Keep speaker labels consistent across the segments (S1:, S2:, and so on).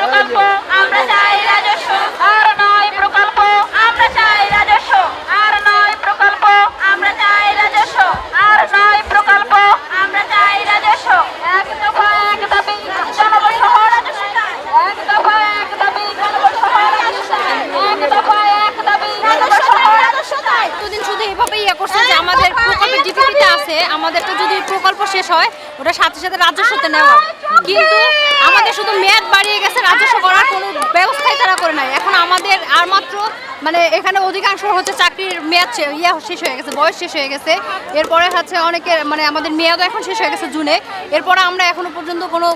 S1: প্রকল্প, আমরা চাই রাজস্ব। আর নয় প্রকল্প, আমরা চাই রাজস্ব। আর নয় প্রকল্প, আমরা চাই রাজস্ব। আর নয় প্রকল্প, আমরা চাই রাজস্ব।
S2: আমাদের যদি প্রকল্প শেষ হয় ওটা সাথে সাথে রাজস্বতে নেওয়া কিন্তু আমাদের শুধু মেয়াদ বাড়িয়ে গেছে, রাজস্ব করার কোনো ব্যবস্থাই তারা করে নাই। এখন আমাদের আর মাত্র মানে এখানে অধিকাংশ হচ্ছে চাকরির মেয়াদ ইয়া শেষ হয়ে গেছে, বয়স শেষ হয়ে গেছে। এরপরে হচ্ছে অনেকের মানে আমাদের মেয়াদও এখন শেষ হয়ে গেছে জুনে। এরপরে আমরা এখনও পর্যন্ত কোনো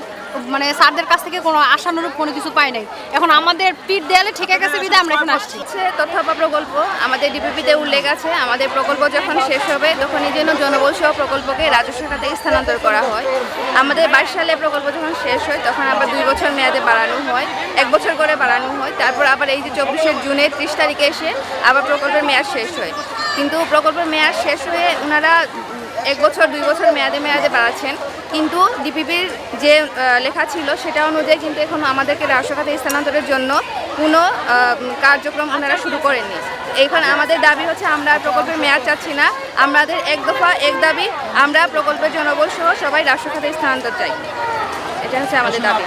S2: মানে স্যারদের কাছ থেকে কোনো আশানুরূপ কোনো কিছু পাই নাই। এখন আমাদের পিঠ দেয়ালে ঠেকে গেছে বিধে আমরা এখন আসছি।
S3: তথ্য প্রকল্প। আমাদের ডিপিপিতে উল্লেখ আছে, আমাদের প্রকল্প যখন শেষ হবে তখন এই জন্য জনবল সহ প্রকল্পকে রাজস্ব খাতে স্থানান্তর করা হয়। আমাদের বাইশ সালে প্রকল্প যখন শেষ হয়, তখন আবার দুই বছর মেয়াদে বাড়ানো হয়, এক বছর করে বাড়ানো হয়। তারপর আবার এই যে চব্বিশে জুনে ত্রিশ তারিখে এসে আবার প্রকল্পের মেয়াদ শেষ হয়। কিন্তু প্রকল্পের মেয়াদ শেষ হয়ে ওনারা এক বছর, দুই বছর মেয়াদে মেয়াদে বাড়াচ্ছেন। কিন্তু ডিপিপির যে লেখা ছিল সেটা অনুযায়ী কিন্তু এখন আমাদেরকে রাষ্ট্রখাতে খাতে স্থানান্তরের জন্য কোনো কার্যক্রম ওনারা শুরু করেননি। এখানে আমাদের দাবি হচ্ছে আমরা প্রকল্পের মেয়াদ চাচ্ছি না। আমাদের এক দফা এক দাবি, আমরা প্রকল্পের জনবল সহ সবাই রাষ্ট্র খাতে স্থানান্তর চাই। এটা হচ্ছে আমাদের দাবি।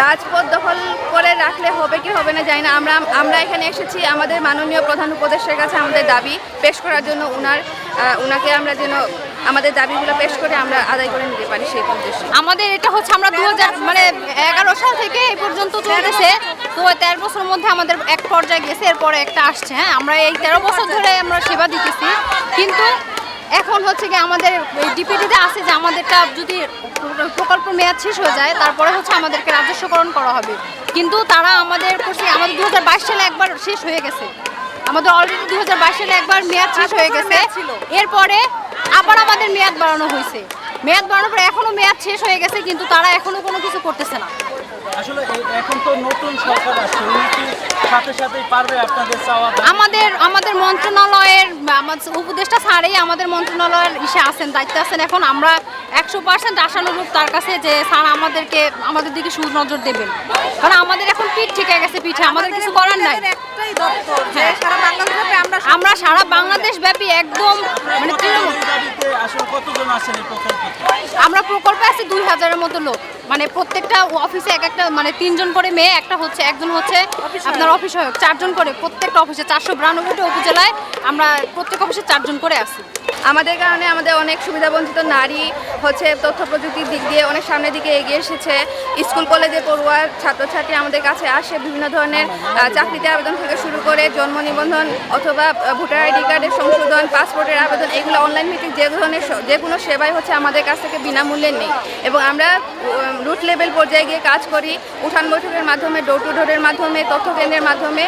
S3: রাজপথ দখল করে রাখলে হবে? কি হবে না জানি না। আমরা আমরা এখানে এসেছি আমাদের মাননীয় প্রধান উপদেষ্টার কাছে আমাদের দাবি পেশ করার জন্য উনার উনাকে আমরা যেন আমাদের দাবিগুলো পেশ করে আমরা আদায় করে নিতে পারি সেই উদ্দেশ্যে।
S2: আমাদের এটা হচ্ছে আমরা দু হাজার মানে এগারো সাল থেকে এই পর্যন্ত চলতেছে। তো তেরো বছরের মধ্যে আমাদের এক পর্যায়ে গেছে এরপরে একটা আসছে হ্যাঁ? আমরা এই তেরো বছর ধরে আমরা সেবা দিতেছি। কিন্তু এখন হচ্ছে কি আমাদের ডিপিটিতে আছে যে আমাদেরটা যদি প্রকল্প মেয়াদ শেষ হয়ে যায় তারপরে হচ্ছে আমাদেরকে রাজস্বকরণ করা হবে। কিন্তু তারা আমাদের করছে আমাদের দু হাজার বাইশ সালে একবার শেষ হয়ে গেছে। আমাদের অলরেডি দু সালে একবার মেয়াদ শেষ হয়ে গেছে। এরপরে আবার আমাদের মেয়াদ বাড়ানো হয়েছে। মেয়াদ বাড়ানোর পরে এখনও মেয়াদ শেষ হয়ে গেছে কিন্তু তারা এখনও কোনো কিছু করতেছে না।
S4: আসলে এখন তো নতুন সরকার আছে উনি কি সাথে সাথেই পারবে আপনাদের চাওয়া
S2: আমাদের আমাদের মন্ত্রণালয়ের আমাদের উপদেষ্টা স্যারই আমাদের মন্ত্রণালয়ের ইসে আছেন দায়িত্বে আছেন। এখন আমরা একশো পার্সেন্ট আশানুরূপ তার কাছে যে স্যার আমাদেরকে আমাদের দিকে সুনজর দেবেন। কারণ আমাদের এখন পিঠ ঠিক গেছে পিঠে আমাদের কিছু করার নাই।
S5: একটাই দপ্তর যে সারা বাংলাদেশে আমরা
S2: আমরা সারা বাংলাদেশ ব্যাপী একদম মানে তৃণমূল।
S4: কতজন এই প্রকল্পে
S2: আমরা প্রকল্পে আছি দুই হাজারের মতো লোক। মানে প্রত্যেকটা অফিসে এক একটা মানে তিনজন করে মেয়ে একটা হচ্ছে একজন হচ্ছে আপনার অফিস সহায়ক চারজন করে প্রত্যেকটা অফিসে চারশো বিরানব্বইটা উপজেলায় আমরা প্রত্যেক অফিসে চারজন করে আছি।
S3: আমাদের কারণে আমাদের অনেক সুবিধাবঞ্চিত নারী হচ্ছে তথ্য প্রযুক্তির দিক দিয়ে অনেক সামনের দিকে এগিয়ে এসেছে। স্কুল কলেজে পড়ুয়া ছাত্রছাত্রী আমাদের কাছে আসে বিভিন্ন ধরনের চাকরিতে আবেদন থেকে শুরু করে জন্ম নিবন্ধন অথবা ভোটার আইডি কার্ডের সংশোধন পাসপোর্টের আবেদন এগুলো অনলাইন ভিত্তিক যে ধরনের যে কোনো সেবাই হচ্ছে আমাদের কাছ থেকে বিনামূল্যে নেই। এবং আমরা রুট লেভেল পর্যায়ে গিয়ে কাজ করি, উঠান বৈঠকের মাধ্যমে ডোর টু ডোরের মাধ্যমে, তথ্য কেন্দ্রের মাধ্যমে।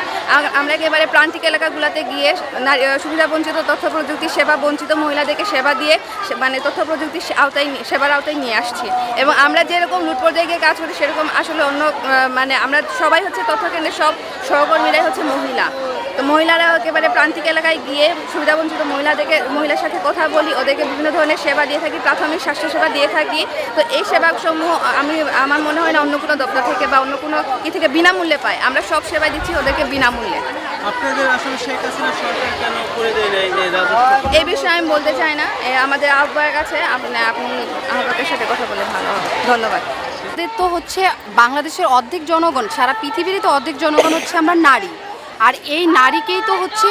S3: আমরা একেবারে প্রান্তিক এলাকাগুলোতে গিয়ে সুবিধাবঞ্চিত তথ্য প্রযুক্তি সেবা বঞ্চিত মহিলাদেরকে সেবা দিয়ে মানে তথ্য প্রযুক্তির আওতায় সেবার আওতায় নিয়ে আসছি। এবং আমরা যেরকম রুট পর্যায়ে গিয়ে কাজ করি, সেরকম আসলে অন্য মানে আমরা সবাই হচ্ছে তথ্য কেন্দ্রের সব সহকর্মীরাই হচ্ছে মহিলা। তো মহিলারা একেবারে প্রান্তিক এলাকায় গিয়ে সুবিধাবঞ্চিত মহিলাদেরকে মহিলার সাথে কথা বলি ওদেরকে বিভিন্ন ধরনের সেবা দিয়ে থাকি প্রাথমিক স্বাস্থ্যসেবা দিয়ে থাকি। তো এই সেবাসমূহ আমি আমার মনে হয় না অন্য কোনো দপ্তর থেকে বা অন্য কোনো কি থেকে বিনামূল্যে পাই। আমরা সব সেবা দিচ্ছি ওদেরকে বিনামূল্যে।
S4: আপনাদের আসলে শেখ হাসিনা সরকার কেন করে দেয় না এই
S3: বিষয়ে আমি বলতে চাই না। এ, আমাদের আহ্বায়ক আছে আপনি আপনি আহ্বায়কের সাথে কথা বলে ভালো হবে। ধন্যবাদ।
S6: তো হচ্ছে বাংলাদেশের অর্ধেক জনগণ সারা পৃথিবীরই তো অর্ধেক জনগণ হচ্ছে আমরা নারী। আর এই নারীকেই তো হচ্ছে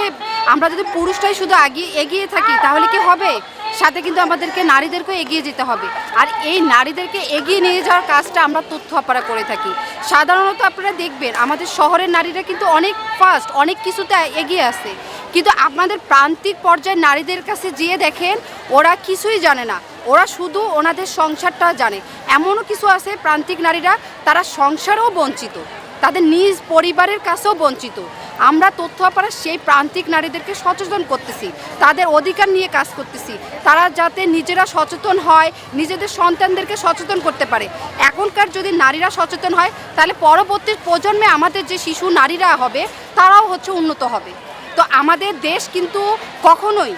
S6: আমরা যদি পুরুষটাই শুধু আগিয়ে এগিয়ে থাকি, তাহলে কি হবে? সাথে কিন্তু আমাদেরকে নারীদেরকেও এগিয়ে যেতে হবে। আর এই নারীদেরকে এগিয়ে নিয়ে যাওয়ার কাজটা আমরা তথ্য অপারা করে থাকি। সাধারণত আপনারা দেখবেন, আমাদের শহরের নারীরা কিন্তু অনেক ফাস্ট অনেক কিছুতে এগিয়ে আছে কিন্তু আপনাদের প্রান্তিক পর্যায়ে নারীদের কাছে যেয়ে দেখেন, ওরা কিছুই জানে না। ওরা শুধু ওনাদের সংসারটা জানে। এমনও কিছু আছে, প্রান্তিক নারীরা, তারা সংসারেও বঞ্চিত। তাদের নিজ পরিবারের কাছেও বঞ্চিত। আমরা তথ্য আপারা সেই প্রান্তিক নারীদেরকে সচেতন করতেছি, তাদের অধিকার নিয়ে কাজ করতেছি। তারা যাতে নিজেরা সচেতন হয়, নিজেদের সন্তানদেরকে সচেতন করতে পারে। এখনকার যদি নারীরা সচেতন হয়, তাহলে পরবর্তী প্রজন্মে আমাদের যে শিশু নারীরা হবে, তারাও হচ্ছে উন্নত হবে। তো আমাদের দেশ কিন্তু কখনোই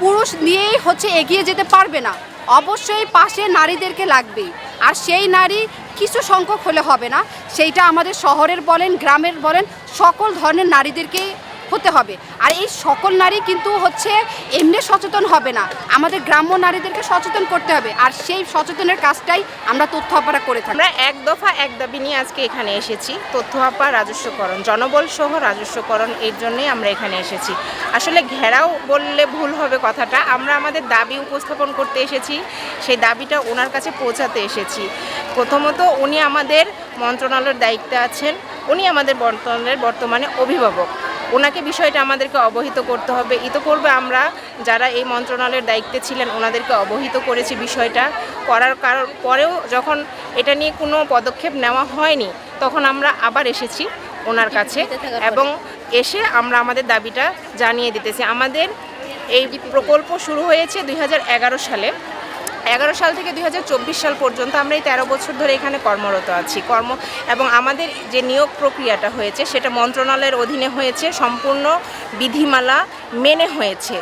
S6: পুরুষ নিয়েই হচ্ছে এগিয়ে যেতে পারবে না। অবশ্যই পাশে নারীদেরকে লাগবেই। আর সেই নারী কিছু সংখ্যক হলে হবে না। সেইটা আমাদের শহরের বলেন, গ্রামের বলেন, সকল ধরনের নারীদেরকেই হতে হবে। আর এই সকল নারী কিন্তু হচ্ছে এমনি সচেতন হবে না। আমাদের গ্রাম্য নারীদেরকে সচেতন করতে হবে। আর সেই সচেতনের কাজটাই আমরা তথ্য অপারা করে থাকি।
S7: আমরা এক দফা এক দাবি নিয়ে আজকে এখানে এসেছি। তথ্য আপা রাজস্বকরণ, জনবল সহ রাজস্বকরণ এর জন্যই আমরা এখানে এসেছি। আসলে ঘেরাও বললে ভুল হবে কথাটা। আমরা আমাদের দাবি উপস্থাপন করতে এসেছি। সেই দাবিটা ওনার কাছে পৌঁছাতে এসেছি। প্রথমত উনি আমাদের মন্ত্রণালয়ের দায়িত্বে আছেন। উনি আমাদের বর্তমানের বর্তমানে অভিভাবক। ওনাকে বিষয়টা আমাদেরকে অবহিত করতে হবে। ইতোপূর্বে আমরা। যারা এই মন্ত্রণালয়ের দায়িত্বে ছিলেন, ওনাদেরকে অবহিত করেছি বিষয়টা। করার কারণ, পরেও যখন এটা নিয়ে কোনো পদক্ষেপ নেওয়া হয়নি, তখন আমরা আবার এসেছি ওনার কাছে এবং এসে আমরা আমাদের দাবিটা জানিয়ে দিতেছি। আমাদের এই প্রকল্প শুরু হয়েছে দুই হাজার এগারো সালে। এগারো সাল থেকে দুই হাজার চব্বিশ সাল পর্যন্ত আমরা এই তেরো বছর ধরে এখানে কর্মরত আছি। কর্ম এবং আমাদের যে নিয়োগ প্রক্রিয়াটা হয়েছে, সেটা মন্ত্রণালয়ের অধীনে হয়েছে, সম্পূর্ণ বিধিমালা মেনে হয়েছে।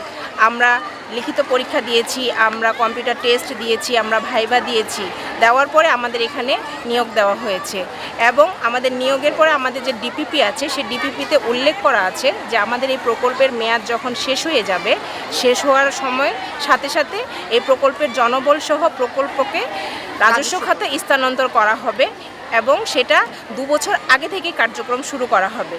S7: আমরা লিখিত পরীক্ষা দিয়েছি আমরা কম্পিউটার টেস্ট দিয়েছি আমরা ভাইবা দিয়েছি দেওয়ার পরে আমাদের এখানে নিয়োগ দেওয়া হয়েছে। এবং আমাদের নিয়োগের পরে আমাদের যে ডিপিপি আছে সেই ডিপিপিতে উল্লেখ করা আছে যে আমাদের এই প্রকল্পের মেয়াদ যখন শেষ হয়ে যাবে শেষ হওয়ার সময় সাথে সাথে এই প্রকল্পের জনবল সহ প্রকল্পকে রাজস্ব খাতে স্থানান্তর করা হবে এবং সেটা দু বছর আগে থেকেই কার্যক্রম শুরু করা হবে।